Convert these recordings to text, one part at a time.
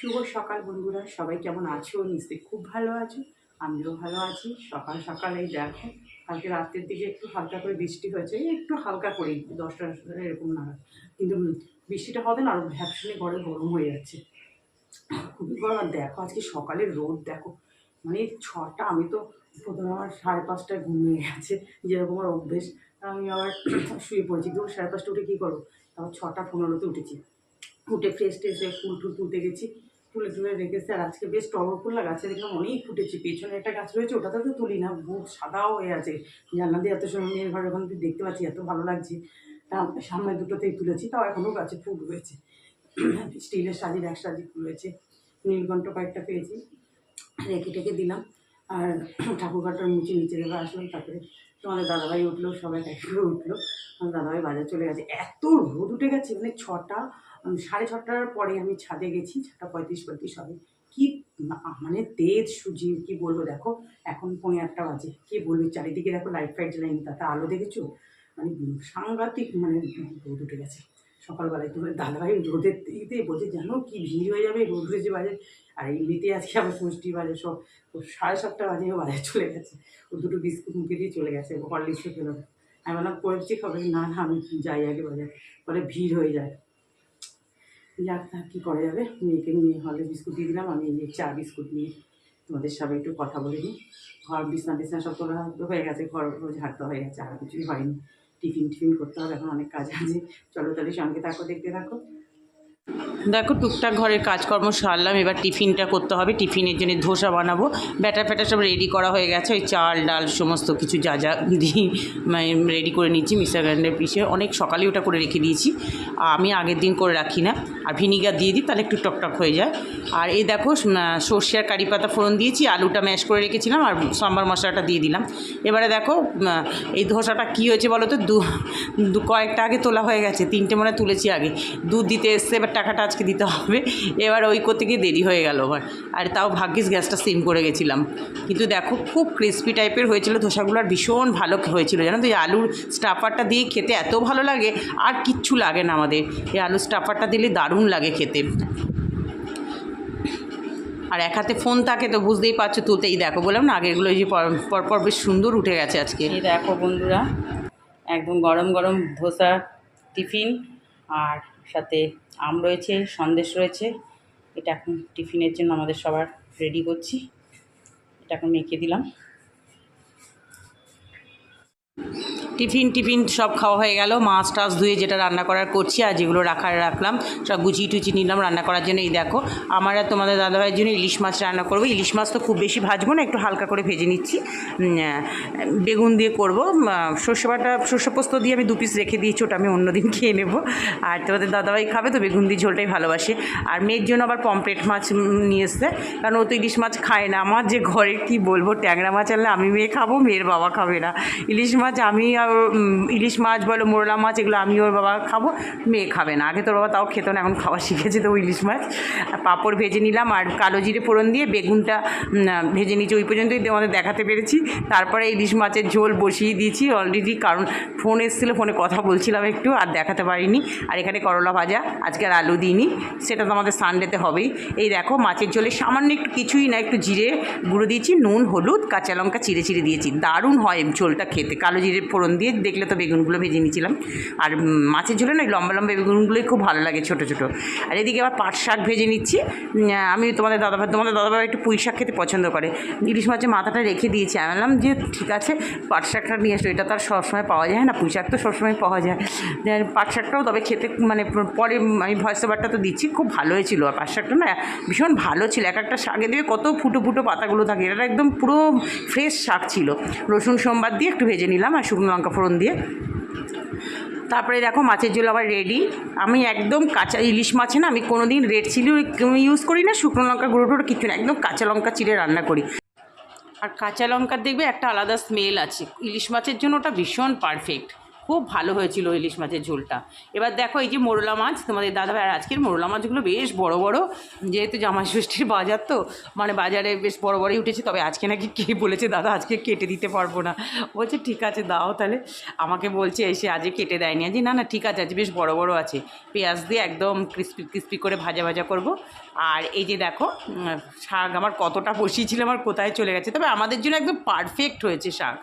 শুভ সকাল বন্ধুরা, সবাই কেমন আছো? নিশ্চয়ই খুব ভালো আছো। আমিও ভালো আছি। সকাল সকাল এই দেখো, কালকে রাতের দিকে একটু হালকা করে বৃষ্টি হয়েছে একটু হালকা করে দশটা এরকম না কিন্তু বৃষ্টিটা হবে না, আর ভ্যাপসনে ঘরে গরম হয়ে যাচ্ছে। খুবই গরম। দেখো, আজকে সকালে রোদ, দেখো মানে ছটা, আমি তো প্রথমে আমার সাড়ে পাঁচটায় ঘুম হয়ে গেছে, যেরকম আমার অভ্যেস। আমি আবার শুয়ে পড়েছি, কিন্তু সাড়ে পাঁচটা উঠে কী করব? তারপর ছটা পনেরোতে উঠেছি। উঠে ফ্রেশ ট্রেশ ফুল টুল তুলতে গেছি। তুলে তুলে রেখেছে। আর আজকে বেশ টগর ফুল গাছে দেখলাম অনেক ফুটেছে। পেছনে একটা গাছ রয়েছে, ওটাতে তো তুলি না বুক সাদাও হয়ে আছে। জানলা দিয়ে এত সময় মেয়ের ঘরে ওখান থেকে দেখতে পাচ্ছি, এত ভালো লাগছে। তা সামনে দুটোতেই তুলেছি, তাও এখনও গাছে ফুল রয়েছে। স্টিলের সাজির এক সাজি ফুল রয়েছে। নীলকণ্ঠ কয়েকটা পেয়েছি, রেখে টেকে দিলাম। আর ঠাকুর ঘরটার নিচে নিচে দেবে আসলাম, তারপরে তোমাদের দাদাভাই উঠল, সবাই একসাথে উঠল। আমার দাদাভাই বাজার চলে গেছে। এত রোদ উঠে গেছে মানে ছটা সাড়ে ছটার পরে আমি ছাদে গেছি, ছটা পঁয়ত্রিশ পঁয়ত্রিশ হবে। কি মানে তেজ সুজি, কি বলব দেখো, এখন পনেরো একটা বাজে। কি বলব, চারিদিকে দেখো লাইট ফাইট জ্বালাইনি তাতে আলো দেখেছ? মানে সাংঘাতিক মানে রোদ উঠে গেছে। সকালবেলায় তোমার দাদাভাই রোদের ইতে বলছে, জানো কি ভিড় হয়ে যাবে, রোদ উঠেছে বাজে। আর এমনিতে আজকে আবার ষষ্ঠী বাজে, সব সাড়ে সাতটা বাজে বাজারে চলে গেছে। ও দুটো বিস্কুট মুখে দিয়ে চলে গেছে হরলিক্সও খেলো। আমি বললাম করেছি খাবে না না, আমি যাই আগে বাজারে। পরে ভিড় হয়ে যায়। যাক তা কী করা যাবে? মেয়েকে নিয়ে হলে বিস্কুট দিয়ে দিলাম, আমি এই চা, বিস্কুট নিয়ে তোমাদের সবাই একটু কথা বলে নিই। ঘর, বিছনা বিছনা সব তোলা হয়ে গেছে, ঘর ঝাড়তে হয়ে গেছে, আর কিছুই হয়নি। টিফিন টিফিন করতে হবে, এখন অনেক কাজ আছে। চলো তাহলে সঙ্গে থাকো, দেখতে থাকো। দেখো, টুকটাক ঘরের কাজকর্ম সারলাম, এবার টিফিনটা করতে হবে। টিফিনের জন্য ধোসা বানাবো। ব্যাটার ফ্যাটার সব রেডি করা হয়ে গেছে, ওই চাল, ডাল, সমস্ত কিছু যা যা দিই রেডি করে নিচ্ছি মিক্সার গ্রাইন্ডার পিসে। অনেক সকালে ওটা করে রেখে দিয়েছি। আমি আগের দিন করে রাখি না। আর ভিনিগার দিয়ে দিই, তাহলে একটু টকটক হয়ে যায়। আর এই দেখো সর্ষে আর কারি পাতা ফোড়ন দিয়েছি, আলুটা ম্যাশ করে রেখেছিলাম আর সাম্বার মশলাটা দিয়ে দিলাম। এবারে দেখো এই ধোসাটা কী হয়েছে বলো তো? দু কয়েকটা আগে তোলা হয়ে গেছে, তিনটে মনে তুলেছি আগে। দুধ দিতে এসছে, এবার টাকাটা আজকে দিতে হবে। এবার ওই করতে গিয়ে দেরি হয়ে গেল আমার আর তাও ভাগ্যিস গ্যাসটা সিম করে গেছিলাম। কিন্তু দেখো, খুব ক্রিস্পি টাইপের হয়েছিল, ধোসাগুলো আর ভীষণ ভালো হয়েছিল। জানো তো, এই আলুর স্টাফারটা দিয়ে খেতে এত ভালো লাগে, আর কিচ্ছু লাগে না আমাদের। এই আলুর স্টাফারটা দিলে দারুণ লাগে খেতে। আর এক হাতে ফোন থাকে তো বুঝতেই পারছ তুলতেই। দেখো বললাম না, আগেরগুলো এই যে পর- পরপর বেশ সুন্দর উঠে গেছে আজকে। এই দেখো বন্ধুরা, একদম গরম গরম ধোসা টিফিন, আর সাথে আম রয়েছে, সন্দেশ রয়েছে। এটা এখন টিফিনের জন্য আমাদের সবার রেডি করছি। এটা এখন মেখে দিলাম। টিফিন টিফিন সব খাওয়া হয়ে গেল। মাছ টাছ ধুয়ে যেটা রান্না করার করছি আর যেগুলো রাখার রাখলাম, সব গুছিয়ে টুচি নিলাম রান্না করার জন্য। এই দেখো, আমার আর তোমাদের দাদাভাইয়ের জন্য ইলিশ মাছ রান্না করব। ইলিশ মাছ তো খুব বেশি ভাজবো না, একটু হালকা করে ভেজে নিচ্ছি। বেগুন দিয়ে করব। সর্ষে বাটা, সর্ষে পোস্ত দিয়ে আমি দু পিস রেখে দিয়েছি, ওটা আমি অন্যদিন খেয়ে নেব। আর তোমাদের দাদাভাই খাবে তো, বেগুন দিয়ে ঝোলটাই ভালোবাসে। আর মেয়ের জন্য আবার পমপ্লেট মাছ নিয়ে এসছে। কারণ ও তো ইলিশ মাছ খায় না। আমার যে ঘরে কি বলব, ট্যাংরা মাছ আনলে আমি মেয়ে খাব, মেয়ের বাবা খাবে না। ইলিশ মাছ আমি আর ইলিশ মাছ বলো, মোরলা মাছ, এগুলো আমি ওর বাবা খাব। মেয়ে খাবে না। আগে তোর বাবা তাও খেত না, এখন খাওয়া শিখেছে তো ইলিশ মাছ। আর পাঁপড় ভেজে নিলাম আর কালো জিরে ফোড়ন দিয়ে বেগুনটা ভেজে নিয়েছি ওই পর্যন্তই আমাদের দেখাতে পেরেছি। তারপরে ইলিশ মাছের ঝোল বসিয়ে দিয়েছি অলরেডি কারণ ফোন এসেছিল ফোনে কথা বলছিলাম একটু, আর দেখাতে পারিনি। আর এখানে করলা ভাজা, আজকে আর আলু দিইনি। সেটা তো আমাদের সানডেতে হবেই। এই দেখো, মাছের ঝোলে সামান্য একটু কিছুই না, একটু জিরে গুঁড়ো দিয়েছি, নুন, হলুদ, কাঁচা লঙ্কা চিড়ে চিড়ে দিয়েছি। দারুণ হয় ঝোলটা খেতে, কালো জিরে ফোড়ন দিয়ে দেখলে তো বেগুনগুলো ভেজে নিয়েছিলাম। আর মাছের ঝোলে না লম্বা লম্বা বেগুনগুলোই খুব ভালো লাগে ছোটো ছোটো। আর এদিকে আবার পাট শাক ভেজে নিচ্ছি। আমি তোমাদের দাদাভাই তোমাদের দাদাভাই একটু পুঁই শাক খেতে পছন্দ করে। ইলিশ মাছের মাথাটা রেখে দিয়েছি। আমি বললাম যে ঠিক আছে, পাট শাকটা নিয়ে এসো এটা তো আর সবসময় পাওয়া যায় না, পুঁই শাক তো সবসময় পাওয়া যায়। পাট শাকটাও তবে খেতে মানে পরে আমি ভয়েস ওভারটা তো দিচ্ছি, খুব ভালো হয়েছিল। আর পাট শাকটা না ভীষণ ভালো ছিল। এক একটা শাকে দিয়ে কত ফুটো ফুটো পাতাগুলো থাকে। এটা একদম পুরো ফ্রেশ শাক ছিল। রসুন সোমবার দিয়ে একটু ভেজে নিলাম আর শুকনো লঙ্কা ফোড়ন দিয়ে। তারপরে দেখো মাছের ঝোল আবার রেডি আমি একদম কাঁচা ইলিশ মাছে না, আমি কোনো দিন রেড চিলি ইউজ করি না, শুকনো লঙ্কা, গুঁড়ো টুড়ো কিছু না, একদম কাঁচা লঙ্কা চিড়ে রান্না করি। আর কাঁচা লঙ্কার দেখবে একটা আলাদা স্মেল আছে। ইলিশ মাছের জন্য ওটা ভীষণ পারফেক্ট খুব ভালো হয়েছিল ইলিশ মাছের ঝোলটা। এবার দেখো এই যে মোরলা মাছ, তোমাদের দাদা ভাই আজকের মোরলা মাছগুলো বেশ বড় বড়, যেহেতু জামাই ষষ্ঠীর বাজার তো মানে বাজারে বেশ বড় বড়ই উঠেছে, তবে আজকে নাকি কে বলেছে, দাদা, আজকে কেটে দিতে পারব না। বলছে, ঠিক আছে, দাও তাহলে। আমাকে বলছে, এসে আজকে কেটে দেয়নি। আজ না না, ঠিক আছে, আজ বেশ বড় বড় আছে। পেঁয়াজ দিয়ে একদম ক্রিস্পি ক্রিস্পি করে ভাজা ভাজা করব। আর এই যে দেখো শাক আমার কতটা বসিয়েছিলাম আমার কোথায় চলে গেছে, তবে আমাদের জন্য একদম পারফেক্ট হয়েছে শাক।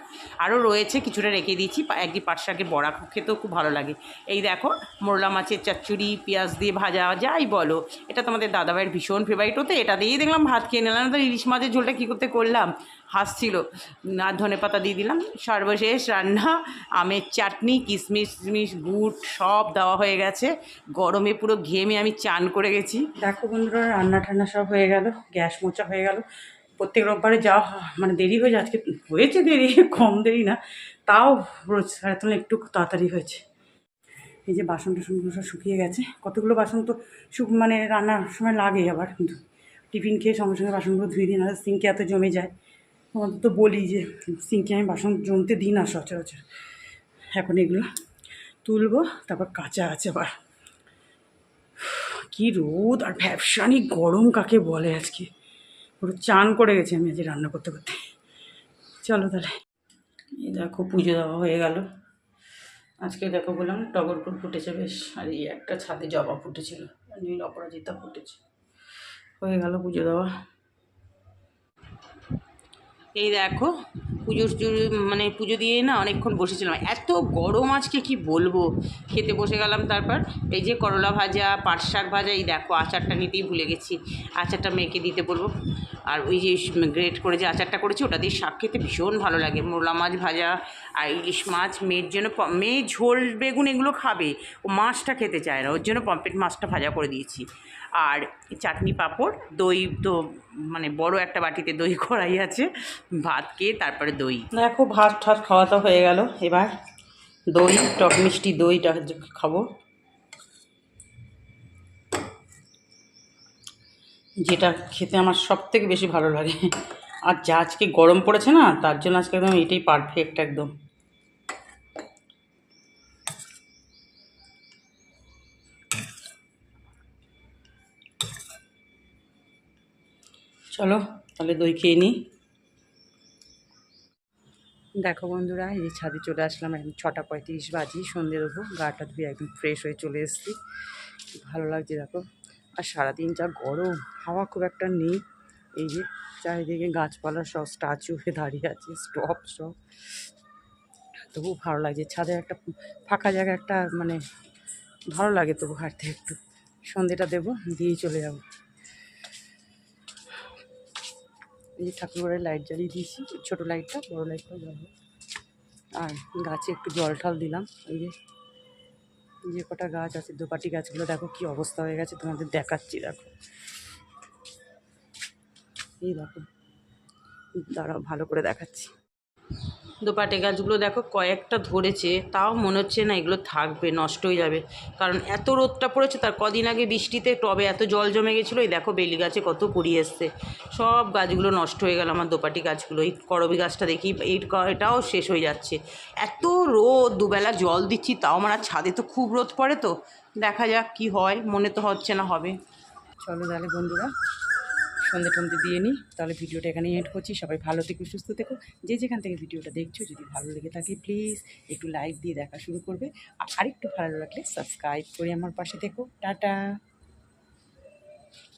আরও রয়েছে, কিছুটা রেখে দিয়েছি একদিন পাট শাকের বড়া খেতেও খুব ভালো লাগে। এই দেখো, মোরলা মাছের চচ্চড়ি, পেঁয়াজ দিয়ে ভাজা, যাই বলো। এটা তোমাদের দাদাভাইয়ের ভীষণ ফেভারিট হতে এটা দিয়েই দেখলাম, ভাত খেয়ে নিলাম, তো ইলিশ মাছের ঝোলটা কী করতে করলাম? হাসছিল। আর ধনে পাতা দিয়ে দিলাম, সর্বশেষ রান্না, আমের চাটনি, কিশমিশ কিশমিশ গুড়, সব দেওয়া হয়ে গেছে। গরমে পুরো ঘেমে আমি চান করে গেছি। দেখো বন্ধুরা রান্না টান্না সব হয়ে গেল, গ্যাস মোচা হয়ে গেল। প্রত্যেক রোববারে যাওয়া মানে দেরি হয়ে যায়, আজকে হয়েছে দেরি, কম দেরি না, তাও রোজ সাড়ে একটু তাড়াতাড়ি হয়েছে। এই যে বাসন টাসনগুলো সব শুকিয়ে গেছে, কতগুলো বাসন তো শুক মানে রান্নার সময় লাগে আবার, কিন্তু টিফিন খেয়ে সঙ্গে সঙ্গে বাসনগুলো ধুয়ে দিই না সিঙ্কে এত জমে যায়। তোমাদের তো বলি যে সিঙ্কে আমি বাসন জমতে দিই না সচরাচর। এখন এগুলো তুলবো, তারপর কাঁচা আছে আবার। কি রোদ আর ভ্যাবসানি গরম কাকে বলে আজকে। পুরো চান করে গেছি আমি আজ রান্না করতে করতে। চলো তাহলে। এই দেখো পুজো দেওয়া হয়ে গেল। আজকে দেখো বললাম টগর ফুল ফুটেছে বেশ, আর এই একটা ছাদে জবা ফুটেছিল, নীল অপরাজিতা ফুটেছে। হয়ে গেল পুজো দেওয়া। এই দেখো পুজোর মানে পুজো দিয়ে না অনেকক্ষণ বসেছিলাম। এত গরম আজকে, কি বলব? খেতে বসে গেলাম তারপর। এই যে করলা ভাজা পাট শাক ভাজা, এই দেখো আচারটা নিতেই ভুলে গেছি। আচারটা মেয়েকে দিতে বলব। আর ওই যে গ্রেট করে যে আচারটা করেছি, ওটা দিয়ে শাক খেতে ভীষণ ভালো লাগে। মোলা মাছ ভাজা আর ইলিশ মাছ, মেয়ের জন্য মেয়ে ঝোল, বেগুন এগুলো খাবে, ও মাছটা খেতে চায় না, ওর জন্য পম্পেট মাছটা ভাজা করে দিয়েছি। আর চাটনি পাঁপড়, দই তো মানে বড় একটা বাটিতে দই করাই আছে, ভাত খেয়ে তারপরে দই। দেখো, ভাত ঠাত খাওয়া তো হয়ে গেল। এবার দই, টক মিষ্টি দইটা খাব। যেটা খেতে আমার সব থেকে বেশি ভালো লাগে। আর যা আজকে গরম পড়েছে না, তার জন্য আজকে একদম এটাই পারফেক্ট একদম। চলো, তাহলে দই খেয়ে নিই দেখো বন্ধুরা, এই ছাদে চলে আসলাম, এখন ছটা পঁয়ত্রিশ বাজি, সন্ধ্যে দেবো, গাটা ধুয়ে একদম ফ্রেশ হয়ে চলে এসেছি। ভালো লাগছে, দেখো। আর সারাদিন যা গরম, হাওয়া খুব একটা নেই। এই যে চারিদিকে গাছপালা সব স্ট্যাচু হয়ে দাঁড়িয়ে আছে স্টপ সব। তবু ভালো লাগছে, ছাদে একটা ফাঁকা জায়গা একটা মানে ভালো লাগে তবু হাঁটতে একটু। সন্ধেটা দেবো, দিয়েই চলে যাব। এই যে ঠাকুরঘরের লাইট জ্বালিয়ে দিয়েছি, ছোটো লাইটটা বড়ো লাইটটাও জ্বালবো। আর গাছে একটু জল ঠল দিলাম, এই যে যে কটা গাছ আছে, দোপাটি গাছগুলো দেখো কি অবস্থা হয়ে গেছে, তোমাদের দেখাচ্ছি, দেখো। এই দেখো, দাঁড়াও, ভালো করে দেখাচ্ছি। দোপাটে গাছগুলো দেখো কয়েকটা ধরেছে, তাও মনে হচ্ছে না এগুলো থাকবে, নষ্ট হয়ে যাবে। কারণ এত রোদটা পড়েছে, তার কদিন আগে বৃষ্টিতে টবে এত জল জমে গেছিল, এই দেখো বেলি গাছে কত কুড়ি এসছে। সব গাছগুলো নষ্ট হয়ে গেল আমার দোপাটি গাছগুলো, এই করবি গাছটা দেখি, এই এটাও শেষ হয়ে যাচ্ছে। এত রোদ, দুবেলা জল দিচ্ছি, তাও আমার ছাদে তো খুব রোদ পড়ে তো, দেখা যাক কি হয়, মনে তো হচ্ছে না হবে। চলো তাহলে বন্ধুরা সন্ধে টন্ধে দিয়ে নিই। তাহলে ভিডিওটা এখানেই এড করছি। সবাই ভালো থেকো, সুস্থ থেকো। যে যেখান থেকে ভিডিওটা দেখছ, যদি ভালো লেগে থাকে প্লিজ একটু লাইক দিয়ে দেখা শুরু করবে। আর আরেকটু ভালো লাগলে সাবস্ক্রাইব করে আমার পাশে দেখো টাটা!